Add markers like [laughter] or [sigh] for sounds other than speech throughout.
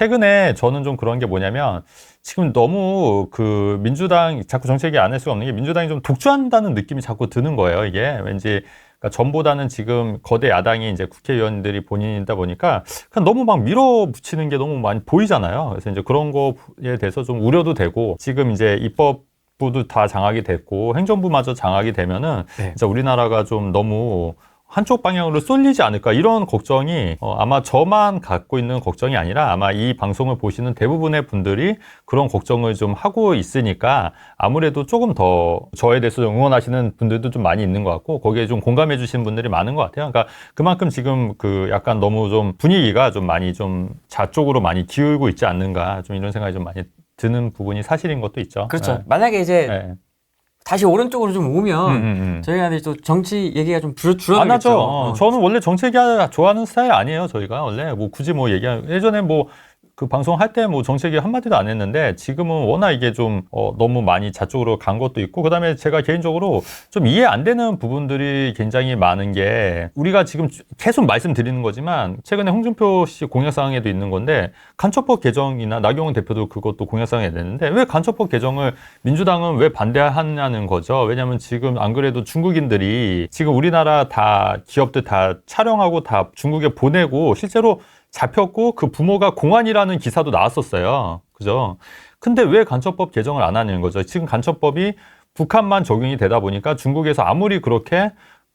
최근에 저는 좀 그런 게 뭐냐면 지금 너무 그 민주당 자꾸 정책이 안 할 수가 없는 게 민주당이 좀 독주한다는 느낌이 자꾸 드는 거예요. 이게 왠지 그러니까 전보다는 지금 거대 야당이 이제 국회의원들이 본인이다 보니까 그냥 너무 막 밀어붙이는 게 너무 많이 보이잖아요. 그래서 이제 그런 거에 대해서 좀 우려도 되고 지금 이제 입법 부도 다 장악이 됐고 행정부마저 장악이 되면은 네. 진짜 우리나라가 좀 너무 한쪽 방향으로 쏠리지 않을까 이런 걱정이 어, 아마 저만 갖고 있는 걱정이 아니라 아마 이 방송을 보시는 대부분의 분들이 그런 걱정을 좀 하고 있으니까 아무래도 조금 더 저에 대해서 좀 응원하시는 분들도 좀 많이 있는 것 같고 거기에 좀 공감해 주시는 분들이 많은 것 같아요. 그러니까 그만큼 지금 그 약간 너무 좀 분위기가 좀 많이 좀 좌쪽으로 많이 기울고 있지 않는가 좀 이런 생각이 좀 많이 드는 부분이 사실인 것도 있죠. 그렇죠. 만약에 이제 네. 네. 다시 오른쪽으로 좀 오면 음, 음, 음. 저희가 이제 또 정치 얘기가 좀 줄, 줄어들겠죠. 안 하죠. 어. 어, 저는 원래 정치 얘기 좋아하는 스타일 아니에요. 저희가 원래 뭐 굳이 뭐 얘기 예전에 뭐 그 방송할 때뭐 얘기 한마디도 안 했는데 지금은 워낙 이게 좀 어, 너무 많이 자쪽으로 간 것도 있고 그다음에 제가 개인적으로 좀 이해 안 되는 부분들이 굉장히 많은 게 우리가 지금 계속 말씀드리는 거지만 최근에 홍준표 씨 공약 사항에도 있는 건데 간첩법 개정이나 나경원 대표도 그것도 공약 사항에 냈는데 왜 간첩법 개정을 민주당은 왜 반대하냐는 거죠. 왜냐하면 지금 안 그래도 중국인들이 지금 우리나라 다 기업들 다 촬영하고 다 중국에 보내고 실제로 잡혔고 그 부모가 공안이라는 기사도 나왔었어요. 그죠? 근데 왜 간첩법 개정을 안 하는 거죠? 지금 간첩법이 북한만 적용이 되다 보니까 중국에서 아무리 그렇게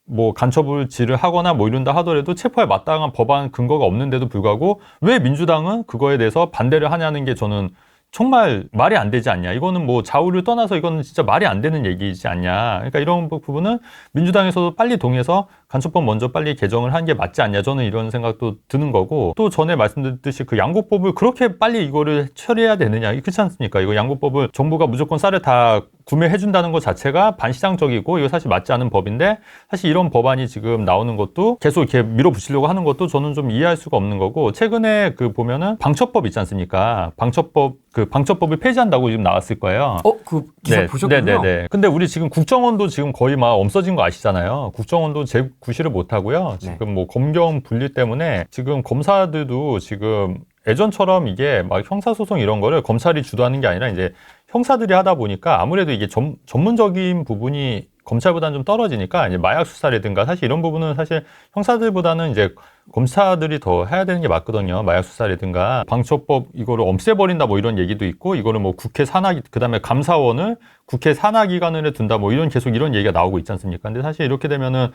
뭐 간첩을 지를 하거나 뭐 이런다 하더라도 체포에 마땅한 법안 근거가 없는데도 불구하고 왜 민주당은 그거에 대해서 반대를 하냐는 게 저는 정말 말이 안 되지 않냐. 이거는 뭐 좌우를 떠나서 이거는 진짜 말이 안 되는 얘기지 않냐. 그러니까 이런 부- 부분은 민주당에서도 빨리 동해서 간첩법 먼저 빨리 개정을 하는 게 맞지 않냐. 저는 이런 생각도 드는 거고 또 전에 말씀드렸듯이 그 양곡법을 그렇게 빨리 이거를 처리해야 되느냐. 그렇지 않습니까? 이거 양곡법을 정부가 무조건 쌀을 다 구매해 준다는 것 자체가 반시장적이고 이거 사실 맞지 않은 법인데 사실 이런 법안이 지금 나오는 것도 계속 이렇게 밀어붙이려고 하는 것도 저는 좀 이해할 수가 없는 거고 최근에 그 보면은 방첩법 있지 않습니까? 방첩법 그 방첩법을 폐지한다고 지금 나왔을 거예요. 어, 그 기사 보셨군요. 네네네. 근데 우리 지금 국정원도 지금 거의 막 없어진 거 아시잖아요. 국정원도 재구시를 못 하고요. 네. 지금 뭐 검경 분리 때문에 지금 검사들도 지금 예전처럼 이게 막 형사소송 이런 거를 검찰이 주도하는 게 아니라 이제 형사들이 하다 보니까 아무래도 이게 전, 전문적인 부분이 검찰보다는 좀 떨어지니까 이제 마약 수사라든가 사실 이런 부분은 사실 형사들보다는 이제 검사들이 더 해야 되는 게 맞거든요. 마약 수사라든가 방첩법 이거를 없애버린다 뭐 이런 얘기도 있고 이거를 뭐 국회 산하 그다음에 감사원을 국회 산하 기관을 둔다 뭐 이런 계속 이런 얘기가 나오고 있지 않습니까? 근데 사실 이렇게 되면은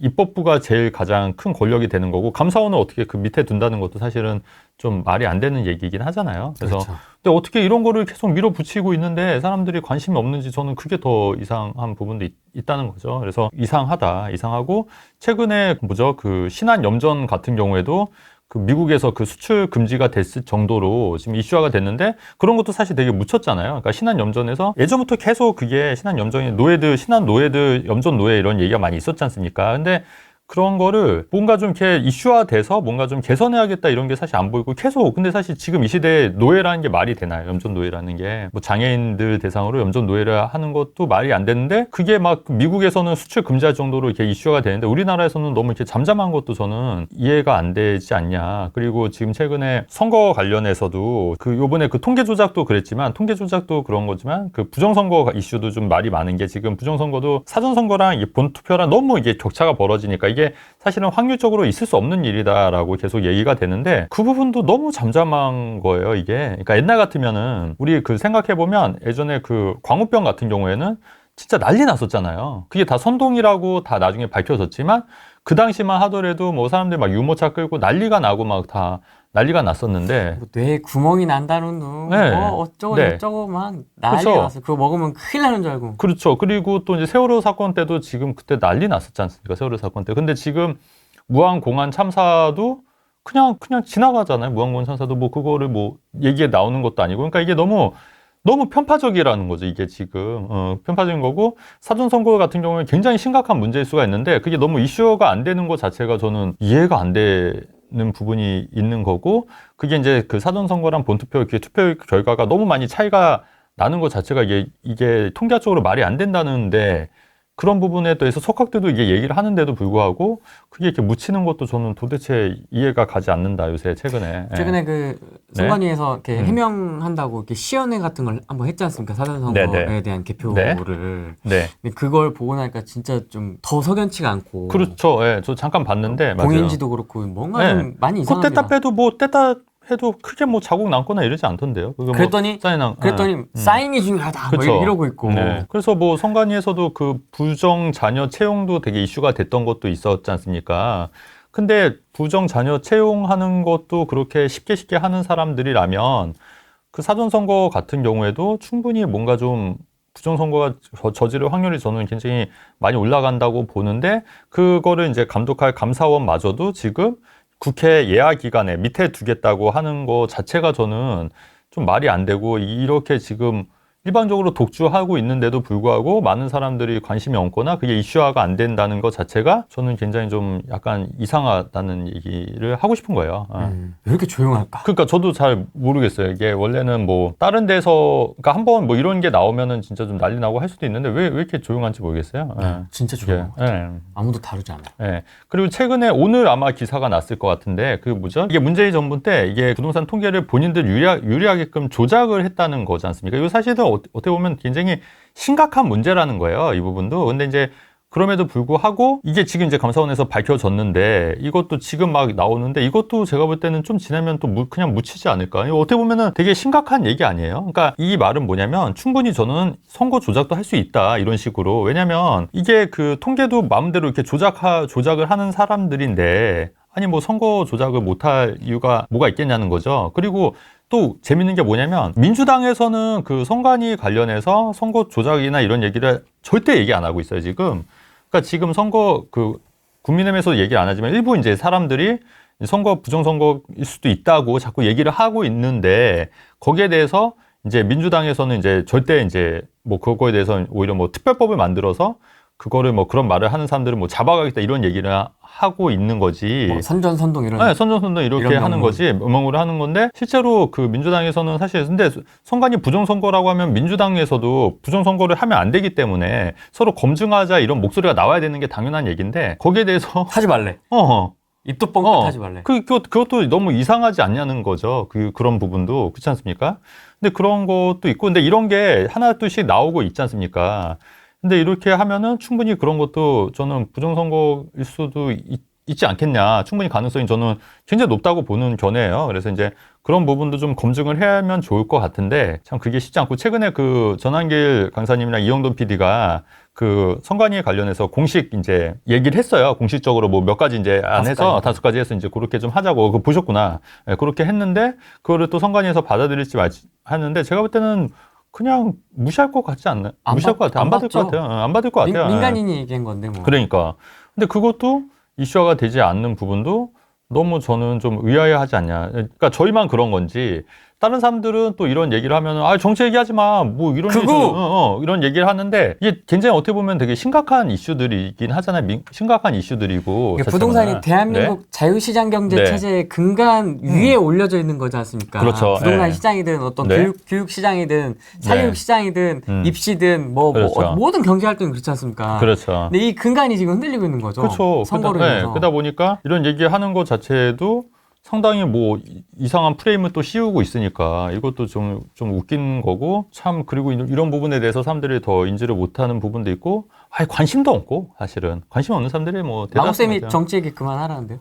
입법부가 제일 가장 큰 권력이 되는 거고 감사원을 어떻게 그 밑에 둔다는 것도 사실은 좀 말이 안 되는 얘기이긴 하잖아요. 그래서 그렇죠. 근데 어떻게 이런 거를 계속 밀어붙이고 있는데 사람들이 관심이 없는지 저는 그게 더 이상한 부분도 있, 다는 거죠. 그래서 이상하다, 이상하고 최근에 뭐죠 그 신한 염전 같은 경우에도 그 미국에서 그 수출 금지가 됐을 정도로 지금 이슈화가 됐는데 그런 것도 사실 되게 묻혔잖아요. 그러니까 신한 염전에서 예전부터 계속 그게 신한 염전이 노예들, 신한 노예들, 염전 노예 이런 얘기가 많이 있었지 않습니까? 근데 그런 거를 뭔가 좀 이렇게 이슈화돼서 뭔가 좀 개선해야겠다 이런 게 사실 안 보이고 계속 근데 사실 지금 이 시대에 노예라는 게 말이 되나요? 염전 노예라는 게 뭐 장애인들 대상으로 염전 노예를 하는 것도 말이 안 되는데 그게 막 미국에서는 수출 금지할 정도로 이렇게 이슈화가 되는데 우리나라에서는 너무 이렇게 잠잠한 것도 저는 이해가 안 되지 않냐. 그리고 지금 최근에 선거 관련해서도 그 요번에 그 통계 조작도 그랬지만 통계 조작도 그런 거지만 그 부정선거 이슈도 좀 말이 많은 게 지금 부정선거도 사전선거랑 이 본투표랑 너무 이게 격차가 벌어지니까 이게 사실은 확률적으로 있을 수 없는 일이다라고 계속 얘기가 되는데 그 부분도 너무 잠잠한 거예요 이게. 그러니까 옛날 같으면은 우리 그 생각해 보면 예전에 그 광우병 같은 경우에는 진짜 난리 났었잖아요. 그게 다 선동이라고 다 나중에 밝혀졌지만 그 당시만 하더라도 뭐 사람들 막 유모차 끌고 난리가 나고 막 다 난리가 났었는데 뭐 뇌에 구멍이 난다는 둥, 네. 뭐 어쩌고 네. 저쩌고 막 난리 그쵸. 났어. 그거 먹으면 큰일 나는 줄 알고. 그렇죠. 그리고 또 이제 세월호 사건 때도 지금 그때 난리 났었지 않습니까? 세월호 사건 때. 근데 지금 무한 공안 참사도 그냥 그냥 지나가잖아요. 무한 공안 참사도 뭐 그거를 뭐 얘기에 나오는 것도 아니고. 그러니까 이게 너무 너무 편파적이라는 거죠. 이게 지금 어, 편파적인 거고 사전 선거 같은 경우에 굉장히 심각한 문제일 수가 있는데 그게 너무 이슈가 안 되는 것 자체가 저는 이해가 안되 는 부분이 있는 거고 그게 이제 그 사전 선거랑 본투표 이렇게 투표 결과가 너무 많이 차이가 나는 것 자체가 이게, 이게 통계학적으로 말이 안 된다는데 그런 부분에 대해서 속학들도 이게 얘기를 하는데도 불구하고 그게 이렇게 묻히는 것도 저는 도대체 이해가 가지 않는다 요새 최근에. 예. 최근에 그 네. 선관위에서 이렇게 음. 해명한다고 이렇게 시연회 같은 걸 한번 했지 않습니까? 사전 선거에 네, 네. 대한 개표를. 네. 근데 그걸 보고 나니까 진짜 좀 더 석연치가 않고 그렇죠. 예. 저 잠깐 봤는데. 공인지도 그렇고 뭔가 네. 좀 많이 그 이상합니다. 뗐다 빼도 뭐 뗐다 해도 크게 뭐 자국 남거나 이러지 않던데요. 뭐 그랬더니 사인한 그랬더니 예. 사인이 중요하다 뭐 그쵸. 이러고 있고 네. 그래서 뭐 선관위에서도 그 부정 자녀 채용도 되게 이슈가 됐던 것도 있었지 않습니까? 근데 부정 자녀 채용하는 것도 그렇게 쉽게 쉽게 하는 사람들이라면 그 사전 선거 같은 경우에도 충분히 뭔가 좀 부정 선거가 저- 저지를 확률이 저는 굉장히 많이 올라간다고 보는데 그거를 이제 감독할 감사원마저도 지금 국회 예약 기간에 밑에 두겠다고 하는 거 자체가 저는 좀 말이 안 되고 이렇게 지금 일반적으로 독주하고 있는데도 불구하고 많은 사람들이 관심이 없거나 그게 이슈화가 안 된다는 것 자체가 저는 굉장히 좀 약간 이상하다는 얘기를 하고 싶은 거예요. 어. 음, 왜 이렇게 조용할까? 그러니까 저도 잘 모르겠어요. 이게 원래는 뭐 다른 데서 그러니까 한번 뭐 이런 게 나오면은 진짜 좀 난리 나고 할 수도 있는데 왜, 왜 이렇게 조용한지 모르겠어요. 예. 진짜 이게, 조용. 예. 아무도 다루지 않아. 예. 그리고 최근에 오늘 아마 기사가 났을 것 같은데 그 뭐죠? 이게 문재인 정부 때 이게 부동산 통계를 본인들 유리하, 유리하게끔 조작을 했다는 거지 않습니까? 이거 사실은 어- 어떻게 보면 굉장히 심각한 문제라는 거예요. 이 부분도. 근데 이제 그럼에도 불구하고 이게 지금 이제 감사원에서 밝혀졌는데 이것도 지금 막 나오는데 이것도 제가 볼 때는 좀 지나면 또 무- 그냥 묻히지 않을까. 어떻게 보면은 되게 심각한 얘기 아니에요. 그러니까 이 말은 뭐냐면 충분히 저는 선거 조작도 할 수 있다 이런 식으로. 왜냐면 이게 그 통계도 마음대로 이렇게 조작하 조작을 하는 사람들인데 아니 뭐 선거 조작을 못할 이유가 뭐가 있겠냐는 거죠. 그리고 또 재밌는 게 뭐냐면 민주당에서는 그 선관위 관련해서 선거 조작이나 이런 얘기를 절대 얘기 안 하고 있어요 지금. 그러니까 지금 선거 그 국민의힘에서 얘기 안 하지만 일부 이제 사람들이 선거 부정선거일 수도 있다고 자꾸 얘기를 하고 있는데 거기에 대해서 이제 민주당에서는 이제 절대 이제 뭐 그거에 대해서 오히려 뭐 특별법을 만들어서 그거를 뭐 그런 말을 하는 사람들은 뭐 잡아가겠다 이런 얘기를 하고 있는 거지. 뭐 선전선동 이런 네, 선전선동 이렇게 이런 하는 명분. 거지 음성으로 하는 건데 실제로 그 민주당에서는 사실 근데 선관위 부정선거라고 하면 민주당에서도 부정선거를 하면 안 되기 때문에 서로 검증하자 이런 목소리가 나와야 되는 게 당연한 얘기인데 거기에 대해서 [laughs] 하지 말래. [laughs] 어, 입도 뻥끗 어. 하지 말래. 그, 그, 그것도 너무 이상하지 않냐는 거죠. 그, 그런 부분도. 그렇지 않습니까? 근데 그런 것도 있고, 근데 이런 게 하나 둘씩 나오고 있지 않습니까? 근데 이렇게 하면은 충분히 그런 것도 저는 부정선거일 수도 있, 있지 않겠냐. 충분히 가능성이 저는 굉장히 높다고 보는 견해예요. 그래서 이제 그런 부분도 좀 검증을 해야 하면 좋을 것 같은데 참 그게 쉽지 않고 최근에 그 전한길 강사님이랑 이영돈 PD가 그 선관위에 관련해서 공식 이제 얘기를 했어요. 공식적으로 뭐 몇 가지 이제 안 다섯 해서 가지. 다섯 가지 해서 이제 그렇게 좀 하자고 그거 보셨구나. 예, 그렇게 했는데 그거를 또 선관위에서 받아들일지 말지 하는데 제가 볼 때는 그냥 무시할 것 같지 않나? 안 무시할 받- 것 같아요. 안안 받을 것 받죠. 같아요. 어, 안 받을 것 민, 같아요. 예. 민간인이 얘기한 건데 뭐. 그러니까. 근데 그것도 이슈화가 되지 않는 부분도 너무 저는 좀 의아해하지 않냐. 그러니까 저희만 그런 건지 다른 사람들은 또 이런 얘기를 하면은 아 정치 얘기하지 마. 뭐 이런 그거! 얘기, 어, 어, 이런 얘기를 하는데 이게 굉장히 어떻게 보면 되게 심각한 이슈들이긴 하잖아요. 민- 심각한 이슈들이고. 자체로는. 부동산이 대한민국 네. 자유시장 경제 네. 체제의 근간 위에 올려져 있는 거지 않습니까? 그렇죠. 부동산 네. 시장이든 어떤 네. 교육, 교육 시장이든 사교육 네. 시장이든 음. 입시든 뭐, 뭐 그렇죠. 어, 모든 경제 활동이 그렇지 않습니까? 그렇죠. 근데 이 근간이 지금 흔들리고 있는 거죠. 그렇죠. 선거로 그러다, 인해서. 그러다 보니까 이런 얘기하는 것 자체도 상당히 뭐 이- 이상한 프레임을 또 씌우고 있으니까 이것도 좀, 좀 웃긴 거고 참 그리고 이런, 부분에 대해서 사람들이 더 인지를 못하는 부분도 있고 아예 관심도 없고 사실은 관심 없는 사람들이 뭐 마고 쌤이 대다수죠. 정치 얘기 그만하라는데요.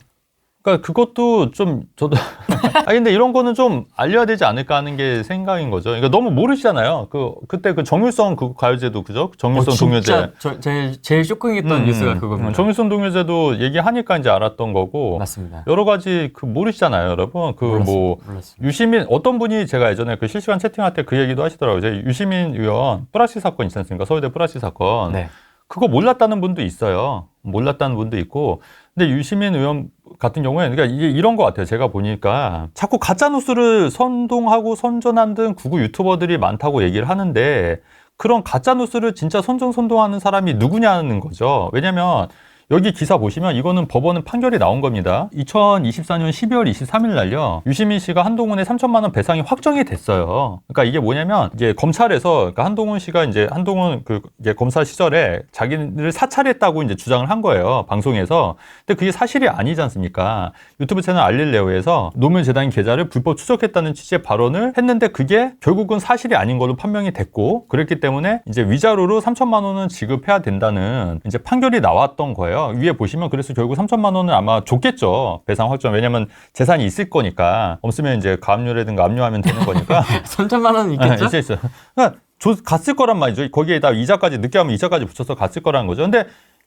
그러니까 그것도 좀 저도 [laughs] 아 근데 이런 거는 좀 알려야 되지 않을까 하는 게 생각인 거죠. 그러니까 너무 모르시잖아요. 그 그때 그 정일성 그 가요제도 그죠? 정일성 동요제. 진짜 저, 제일 제일 쇼킹했던 음, 뉴스가 음. 그겁니다. 정일성 동요제도 얘기하니까 이제 알았던 거고 맞습니다. 여러 가지 그 모르시잖아요, 여러분. 그 뭐. 유시민 어떤 분이 제가 예전에 그 실시간 채팅할 때 그 얘기도 하시더라고요. 이제 유시민 의원 뿌라시 사건 있지 않습니까? 서울대 뿌라시 사건. 네. 그거 몰랐다는 분도 있어요. 몰랐다는 분도 있고. 근데 유시민 의원 같은 경우에는 그러니까 이게 이런 것 같아요. 제가 보니까 자꾸 가짜 뉴스를 선동하고 선전하는 구구 유튜버들이 많다고 얘기를 하는데 그런 가짜 뉴스를 진짜 선전 선동하는 사람이 누구냐는 거죠. 왜냐면 여기 기사 보시면 이거는 법원은 판결이 나온 겁니다. 2024년 12월 23일 날요. 유시민 씨가 한동훈의 3천만 원 배상이 확정이 됐어요. 그러니까 이게 뭐냐면 이게 검찰에서 그러니까 한동훈 씨가 이제 한동훈 그 이제 검사 시절에 자기를 사찰했다고 이제 주장을 한 거예요. 방송에서. 근데 그게 사실이 아니지 않습니까? 유튜브 채널 알릴레오에서 노무현 재단 계좌를 불법 추적했다는 취지의 발언을 했는데 그게 결국은 사실이 아닌 걸로 판명이 됐고 그랬기 때문에 이제 위자료로 3천만 원은 지급해야 된다는 이제 판결이 나왔던 거예요. 위에 보시면 그래서 결국 3천만 원을 아마 줬겠죠. 배상 확정. 왜냐면 재산이 있을 거니까. 없으면 이제 가압류라든가 압류하면 되는 거니까. 3천만 원 네, 있겠죠? 있어 있어. 그러니까 조- 갔을 거란 말이죠. 거기에다 이자까지 늦게 하면 이자까지 붙여서 갔을 거라는 거죠. 근데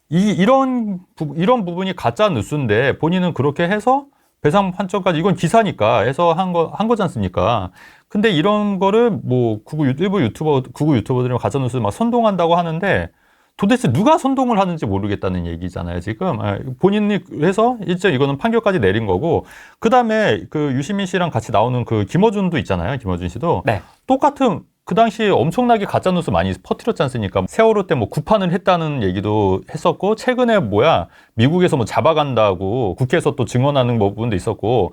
이 이런 부, 이런 부분이 가짜 뉴스인데 본인은 그렇게 해서 배상 판정까지 이건 기사니까 해서 한 거 한 거지 않습니까? 근데 이런 거를 뭐 구구 유- 일부 유튜버 구구 유튜버들이 가짜 뉴스 막 선동한다고 하는데 도대체 누가 선동을 하는지 모르겠다는 얘기잖아요, 지금. 예, 본인이 해서 일제 이거는 판결까지 내린 거고, 그 다음에 그 유시민 씨랑 같이 나오는 그 김어준도 있잖아요, 김어준 씨도. 네. 똑같은 그 당시에 엄청나게 가짜뉴스 많이 퍼뜨렸지 않습니까? 세월호 때 뭐 구판을 했다는 얘기도 했었고, 최근에 뭐야, 미국에서 뭐 잡아간다고 국회에서 또 증언하는 부분도 있었고,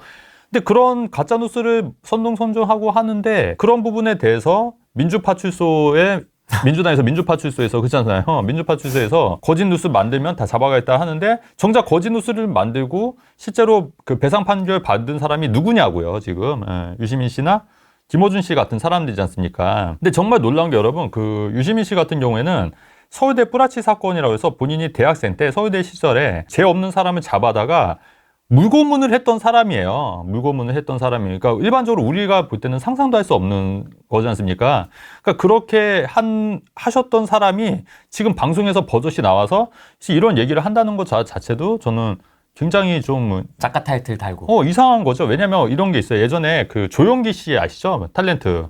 근데 그런 가짜뉴스를 선동선정하고 하는데 그런 부분에 대해서 민주파출소에 민주당에서 민주파 출소에서 그렇잖아요. 민주파 출소에서 거짓 뉴스 만들면 다 잡아가겠다 하는데 정작 거짓 뉴스를 만들고 실제로 그 배상 판결 받은 사람이 누구냐고요. 지금 예, 유시민 씨나 김호준 씨 같은 사람들이지 않습니까? 근데 정말 놀라운 게 여러분 그 유시민 씨 같은 경우에는 서울대 뿌라치 사건이라고 해서 본인이 대학생 때 서울대 시절에 죄 없는 사람을 잡아다가 물고문을 했던 사람이에요. 물고문을 했던 사람이에요. 그러니까 일반적으로 우리가 볼 때는 상상도 할 수 없는 거지 않습니까? 그러니까 그렇게 한 하셨던 사람이 지금 방송에서 버젓이 나와서 이런 얘기를 한다는 것 자- 자체도 저는 굉장히 좀 작가 타이틀 달고. 어, 이상한 거죠. 왜냐면 이런 게 있어요. 예전에 그 조용기 씨 아시죠? 탤런트.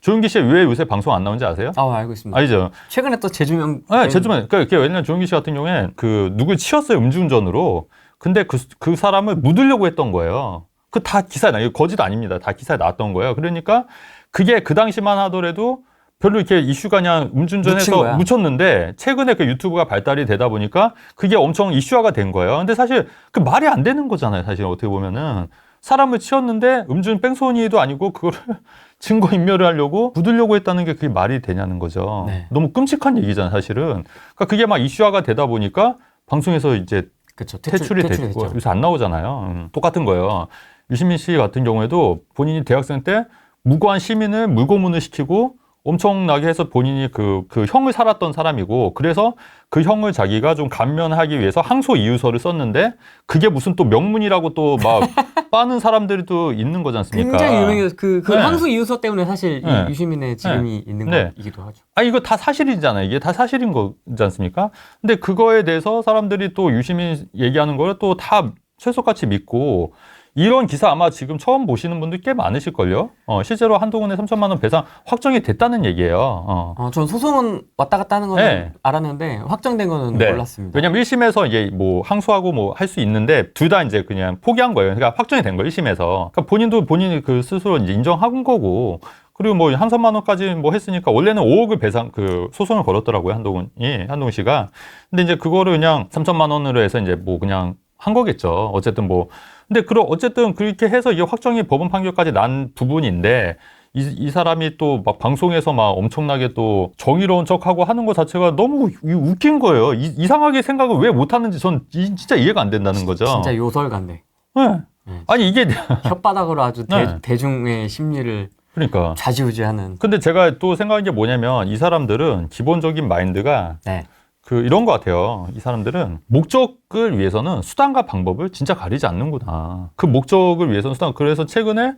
조용기 씨 왜 요새 방송 안 나오는지 아세요? 아, 알고 있습니다. 알죠? 최근에 또 제주명. 네, 제주만. 그러니까 왜냐면 조용기 씨 같은 경우엔 그 누굴 치웠어요. 음주운전으로. 근데 그, 그 사람을 묻으려고 했던 거예요. 그 다 기사에 나, 이거 거짓 아닙니다. 다 기사에 나왔던 거예요. 그러니까 그게 그 당시만 하더라도 별로 이렇게 이슈가 그냥 음주운전해서 거야. 묻혔는데 최근에 그 유튜브가 발달이 되다 보니까 그게 엄청 이슈화가 된 거예요. 근데 사실 그 말이 안 되는 거잖아요. 사실 어떻게 보면은 사람을 치웠는데 음주는 뺑소니도 아니고 그거를 [laughs] 증거 인멸을 하려고 묻으려고 했다는 게 그게 말이 되냐는 거죠. 네. 너무 끔찍한 얘기잖아요, 사실은. 그러니까 그게 막 이슈화가 되다 보니까 방송에서 이제 그렇죠. 퇴출이 됐고 요새 안 나오잖아요. 음, 똑같은 거예요. 유시민 씨 같은 경우에도 본인이 대학생 때 무고한 시민을 물고문을 시키고 엄청나게 해서 본인이 그, 그 형을 살았던 사람이고 그래서 그 형을 자기가 좀 감면하기 위해서 항소 이유서를 썼는데 그게 무슨 또 명문이라고 또 막 [laughs] 빠는 사람들이 또 있는 거지 않습니까? 굉장히 유명해서 그, 그 네. 항소 이유서 때문에 사실 이 네. 유시민의 지금이 있는 네. 거이기도 하죠. 아 이거 다 사실이잖아요. 이게 다 사실인 거지 않습니까? 근데 그거에 대해서 사람들이 또 유시민 얘기하는 걸 또 다 최소같이 믿고 이런 기사 아마 지금 처음 보시는 분들 꽤 많으실걸요. 어, 실제로 한동훈의 3천만 원 배상 확정이 됐다는 얘기예요. 어. 어, 전 소송은 왔다 갔다 하는 거는 네. 알았는데 확정된 거는 네. 몰랐습니다. 왜냐면 1심에서 이게 뭐 항소하고 뭐 할 수 있는데 둘 다 이제 그냥 포기한 거예요. 그러니까 확정이 된 거예요. 1심에서. 그러니까 본인도 본인이 그 스스로 이제 인정한 거고 그리고 뭐한 3만 원까지 뭐 했으니까 원래는 5억을 배상 그 소송을 걸었더라고요. 한동훈이 한동훈 씨가. 근데 이제 그거를 그냥 3천만 원으로 해서 이제 뭐 그냥 한 거겠죠. 어쨌든 뭐 근데 그럼 어쨌든 그렇게 해서 이게 확정이 법원 판결까지 난 부분인데 이, 이 사람이 또 막 방송에서 막 엄청나게 또 정의로운 척하고 하는 것 자체가 너무 이- 웃긴 거예요. 이, 이상하게 생각을 왜 못하는지 전 이- 진짜 이해가 안 된다는 거죠. 진짜 요설가인데 네. 네. 아니 이게 혓바닥으로 아주 대, 네. 대 중의 심리를 그러니까. 좌지우지하는. 근데 제가 또 생각한 게 뭐냐면 이 사람들은 기본적인 마인드가 네. 그 이런 것 같아요. 이 사람들은 목적을 위해서는 수단과 방법을 진짜 가리지 않는구나. 그 목적을 위해서는 수단. 그래서 최근에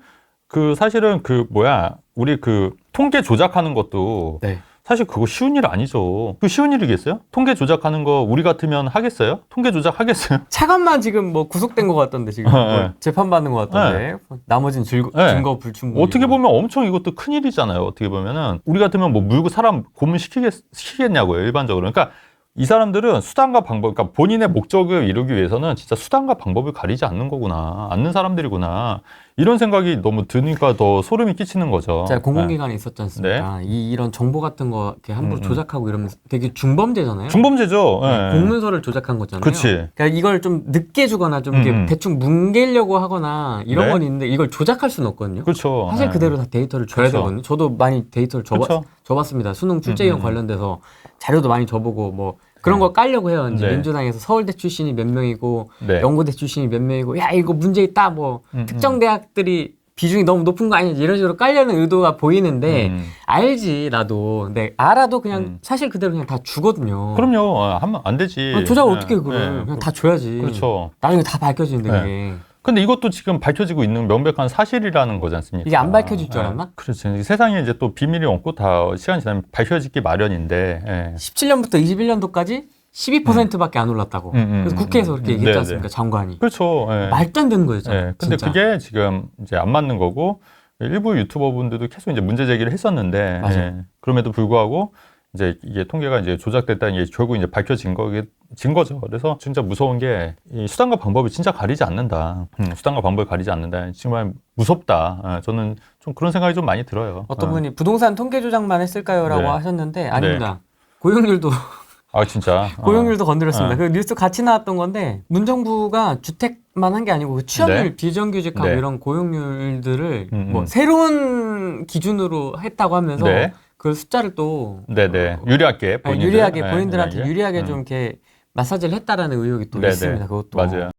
그 사실은 그 뭐야 우리 그 통계 조작하는 것도 네. 사실 그거 쉬운 일 아니죠. 그 쉬운 일이겠어요? 통계 조작하는 거 우리 같으면 하겠어요? 통계 조작 하겠어요? [laughs] 차관만 지금 뭐 구속된 것 같던데 지금 네. 뭐 재판받는 것 같던데 나머지는 증거, 네. 증거 불충분. 어떻게 보면 엄청 이것도 큰 일이잖아요. 어떻게 보면은 우리 같으면 뭐 물고 사람 고문 시키겠 시키겠냐고요. 일반적으로. 그러니까 이 사람들은 수단과 방법, 그러니까 본인의 목적을 이루기 위해서는 진짜 수단과 방법을 가리지 않는 거구나, 않는 사람들이구나 이런 생각이 너무 드니까 더 소름이 끼치는 거죠. 제가 네. 공공기관에 있었지 않습니까? 이 이런 정보 같은 거 이렇게 함부로 음, 음. 조작하고 이러면 되게 중범죄잖아요. 중범죄죠. 네, 예. 공문서를 조작한 거잖아요. 그치. 그러니까 이걸 좀 늦게 주거나 좀 이렇게 음, 음. 대충 뭉개려고 하거나 이런 네. 건 있는데 이걸 조작할 수는 없거든요. 그렇죠. 사실 예. 그대로 다 데이터를 줘야 그쵸. 되거든요. 저도 많이 데이터를 줘봤, 그쵸. 줘봤습니다. 수능 출제위원 음, 음. 관련돼서 자료도 많이 줘보고 뭐 그런 거 깔려고 해요. 이제 네. 민주당에서 서울대 출신이 몇 명이고 네. 연고대 출신이 몇 명이고 야 이거 문제 있다 뭐 음, 특정 대학들이 비중이 너무 높은 거 아니야 이런 식으로 깔려는 의도가 보이는데 음. 알지 나도 근데 알아도 그냥 음. 사실 그대로 그냥 다 주거든요. 그럼요. 어, 하면 안 되지. 아, 조작을 예, 어떻게 해 그걸 예. 그냥 다 줘야지. 그렇죠. 나중에 다 밝혀지는데 네. 그게 근데 이것도 지금 밝혀지고 있는 명백한 사실이라는 거지 않습니까? 이게 안 밝혀질 줄 예. 알았나? 그렇죠. 세상에 이제 또 비밀이 없고 다 시간이 지나면 밝혀지기 마련인데. 예. 17년부터 21년도까지 12%밖에 안 올랐다고. 음, 음, 그래서 음, 국회에서 음. 그렇게 얘기했지 네, 않습니까? 네. 장관이. 그렇죠. 예. 말도 안 되는 거였잖아요. 예. 근데 진짜. 그게 지금 이제 안 맞는 거고 일부 유튜버분들도 계속 이제 문제 제기를 했었는데. 예. 그럼에도 불구하고 이제 이게 통계가 이제 조작됐다는 게 결국 이제 밝혀진 거게 진 거죠. 그래서 진짜 무서운 게 이 수단과 방법이 진짜 가리지 않는다. 음, 수단과 방법을 가리지 않는다. 정말 무섭다. 아, 저는 좀 그런 생각이 좀 많이 들어요. 어떤 어. 분이 부동산 통계 조작만 했을까요라고 네. 하셨는데 아닙니다. 고용률도 아 진짜. 어. [laughs] 고용률도 건드렸습니다. 어. 그 뉴스 같이 나왔던 건데 문정부가 주택만 한 게 아니고 그 취업률 네. 비정규직하고 네. 이런 고용률들을 음, 뭐 음. 새로운 기준으로 했다고 하면서 네. 그 숫자를 또 네네 유리하게 아니, 본인들. 유리하게 예, 본인들한테 유리하게. 유리하게 음. 좀 이렇게 마사지를 했다라는 의혹이 또 네네. 있습니다. 그것도 맞아요.